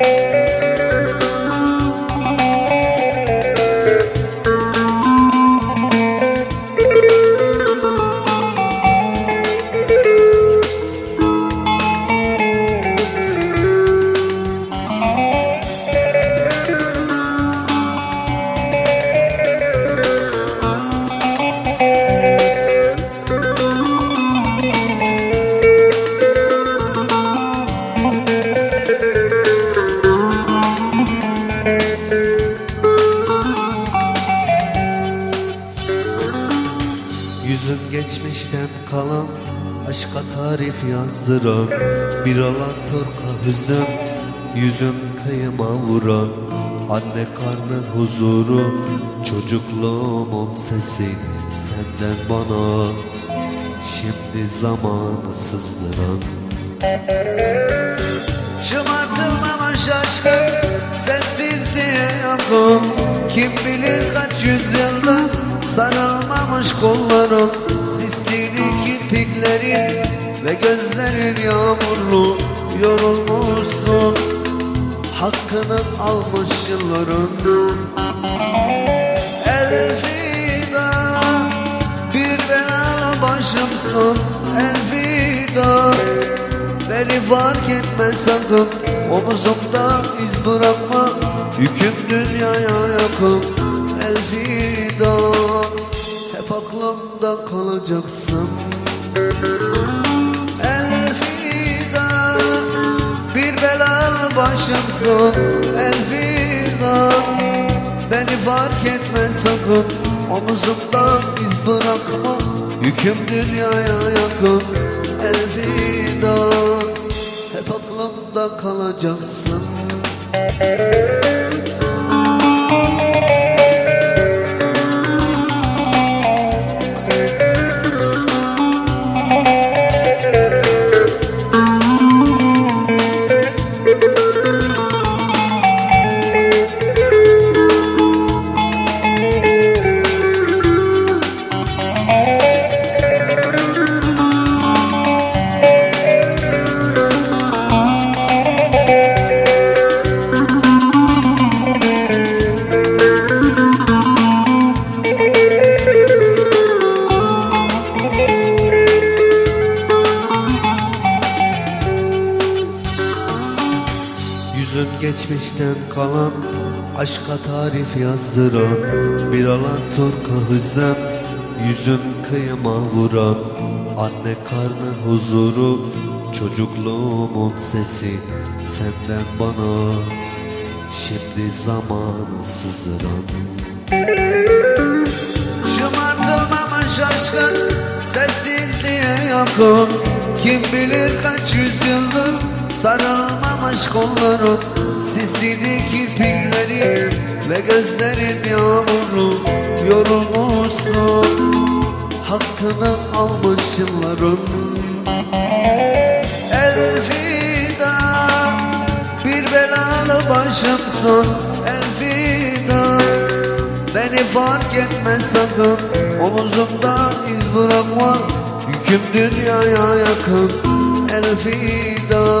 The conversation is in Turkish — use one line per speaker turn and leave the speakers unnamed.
Thank you. Yüzün geçmişten kalan Aşka tarif yazdıran Bir alan turka hüzün Yüzüm kıyıma vuran. Anne karnı huzuru Çocukluğumun sesi Senden bana. Şimdi zamanı sızdıran. Şımartılmamış aşkın Sessizliğe yakın. Kim bilir kaç yüzyılda Sarılmamış kolların kirpiklerin Ve gözlerin yağmurlu Yorulmuşsun. Hakkını almış yılların. Elfida Bir bela başımsın. Elfida Beni fark etme sakın. Omuzumda iz bırakma Yüküm dünyaya yakın. Elfida Hep aklımda kalacaksın Elfida Bir belalı başımsın Elfida Beni fark etme sakın. Omuzumda iz bırakma Yüküm dünyaya yakın. Elfida Hep aklımda kalacaksın geçmişten kalan Aşka tarif yazdıran Bir alan turka hüzem Yüzün kıyıma vuran. Anne karnı huzuru Çocukluğumun sesi Senden bana Şimdi zamanı sızdıran. Şımartılmamış aşkın Sessizliğe yakın Kim bilir kaç yüzyıldır Sarılmamış kolların Sisli kirpikleri Ve gözlerin yağmurlu Yorulmuşsun Hakkını almış yılların Elfida Bir belalı başımsın. Elfida Beni fark etme sakın. Omuzumda iz bırakma Yüküm dünyaya yakın. Elfida